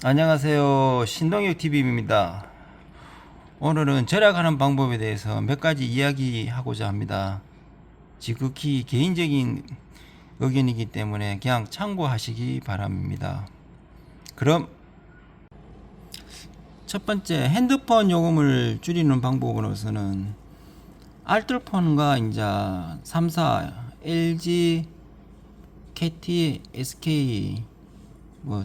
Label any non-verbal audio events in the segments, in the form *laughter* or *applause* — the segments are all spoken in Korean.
안녕하세요. 신동혁 TV입니다. 오늘은 절약하는 방법에 대해서 몇 가지 이야기하고자 합니다. 지극히 개인적인 의견이기 때문에 그냥 참고하시기 바랍니다. 그럼 첫 번째 핸드폰 요금을 줄이는 방법으로서는 알뜰폰과 이제 3사, LG, KT, SK 뭐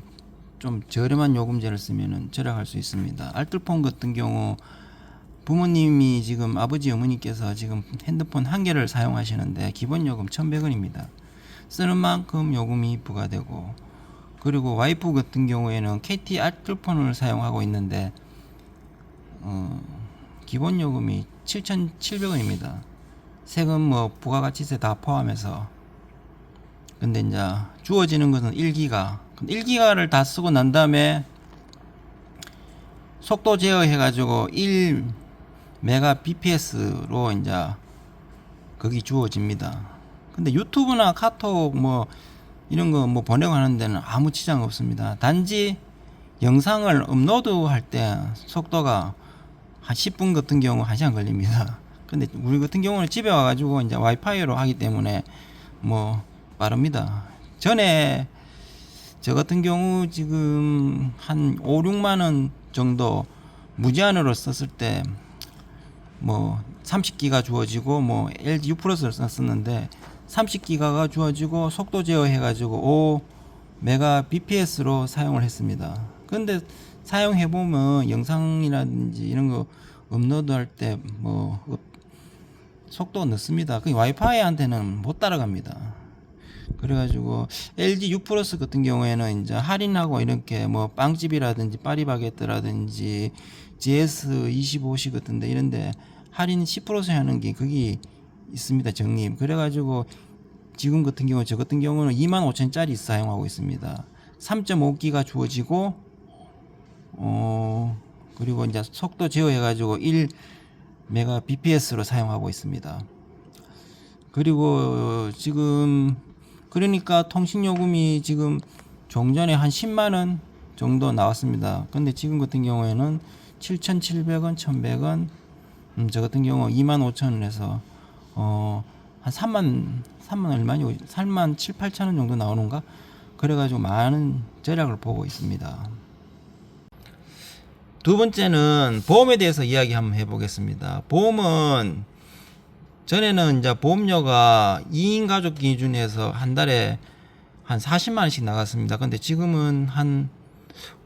좀 저렴한 요금제를 쓰면은 절약할 수 있습니다. 알뜰폰 같은 경우 부모님이 지금 아버지 어머니께서 지금 핸드폰 한 개를 사용하시는데 기본 요금 1,100원입니다. 쓰는 만큼 요금이 부과되고 그리고 와이프 같은 경우에는 KT 알뜰폰을 사용하고 있는데 어, 기본 요금이 7,700원입니다. 세금 뭐 부가가치세 다 포함해서 근데 이제 주어지는 것은 1기가 1기가를 다 쓰고 난 다음에 속도 제어해 가지고 1 메가 bps로 이제 거기 주어집니다. 근데 유튜브나 카톡 뭐 이런 거 뭐 보내고 하는 데는 아무 지장 없습니다. 단지 영상을 업로드할 때 속도가 한 10분 같은 경우 1시간 걸립니다. *laughs* 근데 우리 같은 경우는 집에 와가지고 이제 와이파이로 하기 때문에 뭐 빠릅니다. 전에 저 같은 경우 지금 한 5, 6만 원 정도 무제한으로 썼을 때 뭐 30기가 주어지고 뭐 LG U 플러스를 썼는데 30기가가 주어지고 속도 제어해 가지고 5 메가 bps로 사용을 했습니다. 근데 사용해 보면 영상이라든지 이런 거 업로드할 때 뭐 속도가 늦습니다. 그 와이파이한테는 못 따라갑니다. 그래가지고 LG U 플러스 같은 경우에는 이제 할인하고 이렇게 뭐 빵집이라든지 파리바게뜨라든지 GS 25시 같은데 이런데 할인 10% 하는 게 거기 있습니다 적립. 그래가지고 지금 같은 경우 저 같은 경우는 2만 5천짜리 사용하고 있습니다. 3.5기가 주어지고 어 그리고 이제 속도 제어해 가지고 1 메가 bps로 사용하고 있습니다. 그리고 지금 그러니까 통신 요금이 지금 종전에 한 10만 원 정도 나왔습니다. 근데 지금 같은 경우에는 7,700원, 1,100원, 음, 저 같은 경우 2만 5천 원에서 어, 한 3만 3만 얼마니? 3만 7, 8천 원 정도 나오는가? 그래가지고 많은 절약을 보고 있습니다. 두 번째는 보험에 대해서 이야기 한번 해보겠습니다. 보험은 전에는 이제 보험료가 2인 가족 기준에서 한 달에 한 40만 원씩 나갔습니다. 근데 지금은 한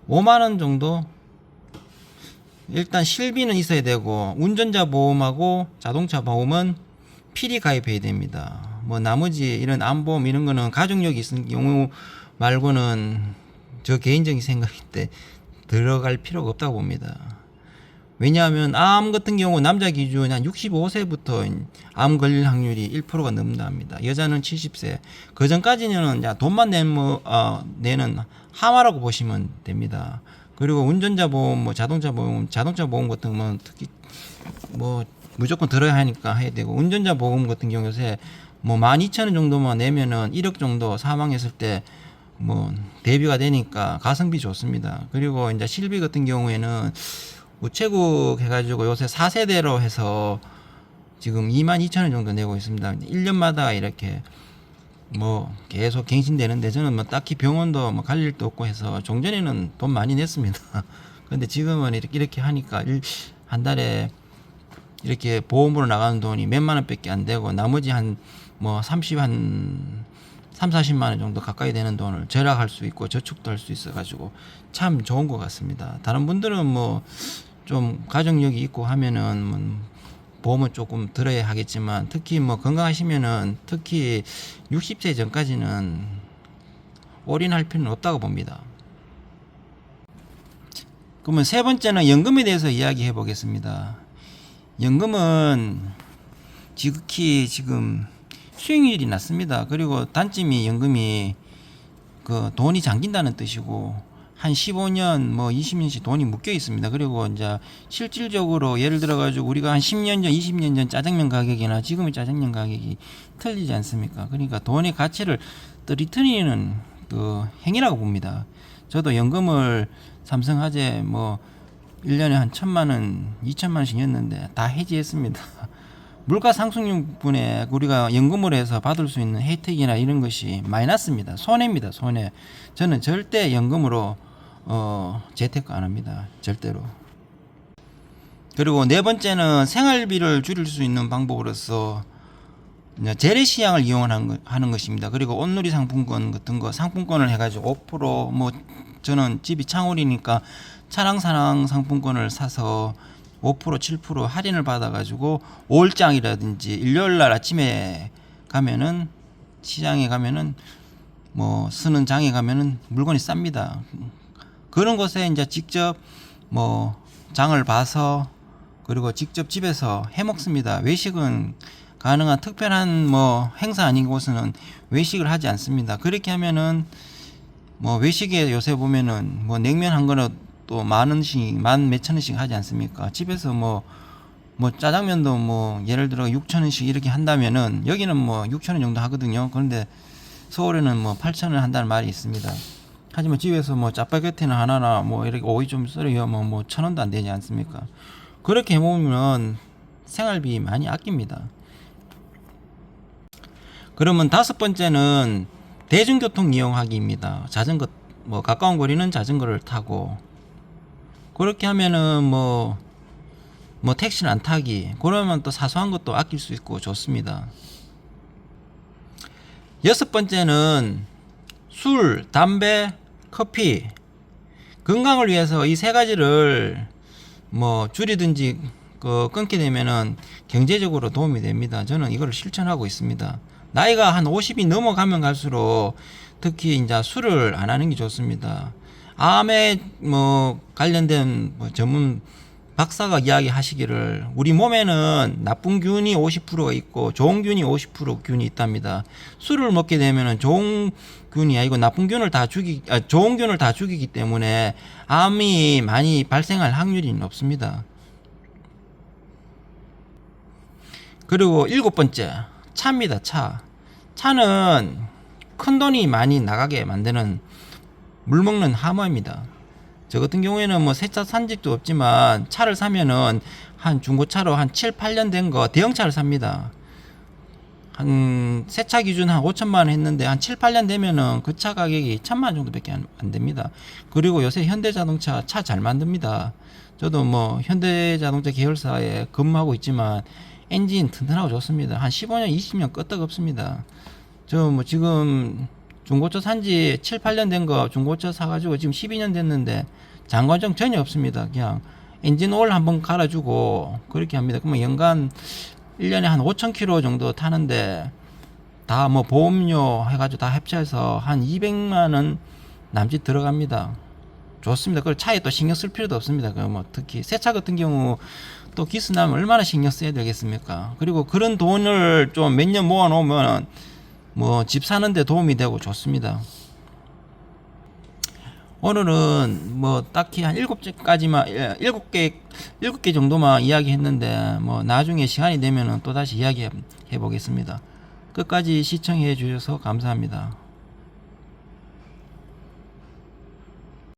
5만 원 정도 일단 실비는 있어야 되고 운전자 보험하고 자동차 보험은 필히 가입해야 됩니다. 뭐 나머지 이런 안보험 이런 거는 가족력이 있는 경우 말고는 저 개인적인 생각일 때 들어갈 필요가 없다고 봅니다. 왜냐하면 암 같은 경우 남자 기준 한 65세부터 암 걸릴 확률이 1%가 넘는답니다. 여자는 70세. 그 전까지는 야 돈만 내면 뭐, 어, 내는 하마라고 보시면 됩니다. 그리고 운전자 보험, 뭐 자동차 보험, 자동차 보험 같은 건 특히 뭐 무조건 들어야 하니까 해야 되고 운전자 보험 같은 경우 요새 뭐 12,000원 정도만 내면은 1억 정도 사망했을 때 뭐 대비가 되니까 가성비 좋습니다. 그리고 이제 실비 같은 경우에는 우체국 해가지고 요새 4세대로 해서 지금 2만 2천 원 정도 내고 있습니다. 1년마다 이렇게 뭐 계속 갱신되는데 저는 뭐 딱히 병원도 뭐 갈 일도 없고 해서 종전에는 돈 많이 냈습니다. *laughs* 근데 지금은 이렇게, 이렇게 하니까 일, 한 달에 이렇게 보험으로 나가는 돈이 몇만 원밖에 안 되고 나머지 한 뭐 30, 한 3, 40만 원 정도 가까이 되는 돈을 절약할 수 있고 저축도 할 수 있어 가지고 참 좋은 것 같습니다. 다른 분들은 뭐 좀 가정력이 있고 하면은 뭐 보험은 조금 들어야 하겠지만 특히 뭐 건강하시면은 특히 60세 전까지는 올인할 필요는 없다고 봅니다. 그러면 세 번째는 연금에 대해서 이야기해 보겠습니다. 연금은 지극히 지금 수익률이 낮습니다. 그리고 단점이 연금이 그 돈이 잠긴다는 뜻이고 한 15년 뭐 20년씩 돈이 묶여 있습니다. 그리고 이제 실질적으로 예를 들어 가지고 우리가 한 10년 전, 20년 전 짜장면 가격이나 지금의 짜장면 가격이 틀리지 않습니까? 그러니까 돈의 가치를 떨어뜨리는 그 행위라고 봅니다. 저도 연금을 삼성화재 뭐 1년에 한 천만 원, 2천만 원씩 냈는데 다 해지했습니다. *laughs* 물가 상승분에 우리가 연금을 해서 받을 수 있는 혜택이나 이런 것이 마이너스입니다. 손해입니다. 손해. 저는 절대 연금으로 어, 재테크 안 합니다. 절대로. 그리고 네 번째는 생활비를 줄일 수 있는 방법으로서 재래시장을 이용하는 것입니다. 그리고 온누리 상품권 같은 거 상품권을 해가지고 5%뭐 저는 집이 창홀이니까 차량사랑 상품권을 사서 5% 7% 할인을 받아가지고 5일장이라든지 일요일 날 아침에 가면은 시장에 가면은 뭐 쓰는 장에 가면은 물건이 쌉니다. 그런 곳에 이제 직접 뭐 장을 봐서 그리고 직접 집에서 해 먹습니다. 외식은 가능한 특별한 뭐 행사 아닌 곳은 외식을 하지 않습니다. 그렇게 하면은 뭐 외식에 요새 보면은 뭐 냉면 한 그릇 또만 원씩 만 몇천 원씩 하지 않습니까? 집에서 뭐뭐 짜장면도 뭐 예를 들어 6천 원씩 이렇게 한다면은 여기는 뭐 6천 원 정도 하거든요. 그런데 서울에는 뭐 8천 원 한다는 말이 있습니다. 하지만 집에서 뭐 짜파게티는 하나나 뭐 이렇게 오이 좀 썰어요 뭐뭐천 원도 안 되지 않습니까? 그렇게 해보면 생활비 많이 아낍니다. 그러면 다섯 번째는 대중교통 이용하기입니다. 자전거 뭐 가까운 거리는 자전거를 타고 그렇게 하면은 뭐뭐 택시는 안 타기 그러면 또 사소한 것도 아낄 수 있고 좋습니다. 여섯 번째는 술, 담배, 커피 건강을 위해서 이 세 가지를 뭐 줄이든지 그 끊게 되면은 경제적으로 도움이 됩니다. 저는 이걸 실천하고 있습니다. 나이가 한 50이 넘어가면 갈수록 특히 이제 술을 안 하는 게 좋습니다. 암에 뭐 관련된 뭐 전문 박사가 이야기하시기를 우리 몸에는 나쁜 균이 50%가 있고 좋은 균이 50% 균이 있답니다. 술을 먹게 되면은 좋은 균이 아니고 나쁜 균을 다 죽이 아, 좋은 균을 다 죽이기 때문에 암이 많이 발생할 확률이 높습니다. 그리고 일곱 번째 차입니다. 차. 차는 큰 돈이 많이 나가게 만드는 물 먹는 하모입니다. 저 같은 경우에는 뭐 새 차 산 적도 없지만 차를 사면은 한 중고차로 한 7, 8년 된 거 대형차를 삽니다. 한 새 차 기준 한 5천만 원 했는데 한 7, 8년 되면은 그 차 가격이 천만 원 정도밖에 안, 안 됩니다. 그리고 요새 현대자동차 차 잘 만듭니다. 저도 뭐 현대자동차 계열사에 근무하고 있지만 엔진 튼튼하고 좋습니다. 한 15년, 20년 끄떡 없습니다. 저 뭐 지금 중고차 산지 7, 8년 된 거 중고차 사가지고 지금 12년 됐는데 장관점 전혀 없습니다. 그냥 엔진 오일 한번 갈아주고 그렇게 합니다. 그러면 연간 1년에 한 5천 킬로 정도 타는데 다 뭐 보험료 해가지고 다 합쳐서 한 200만 원 남짓 들어갑니다. 좋습니다. 그걸 차에 또 신경 쓸 필요도 없습니다. 그뭐 특히 새 차 같은 경우 또 기스 나면 얼마나 신경 써야 되겠습니까? 그리고 그런 돈을 좀 몇 년 모아 놓으면 뭐 집 사는데 도움이 되고 좋습니다. 오늘은 뭐 딱히 한 일곱 가지만 일곱 개 일곱 개 정도만 이야기했는데 뭐 나중에 시간이 되면은 또 다시 이야기해 보겠습니다. 끝까지 시청해 주셔서 감사합니다.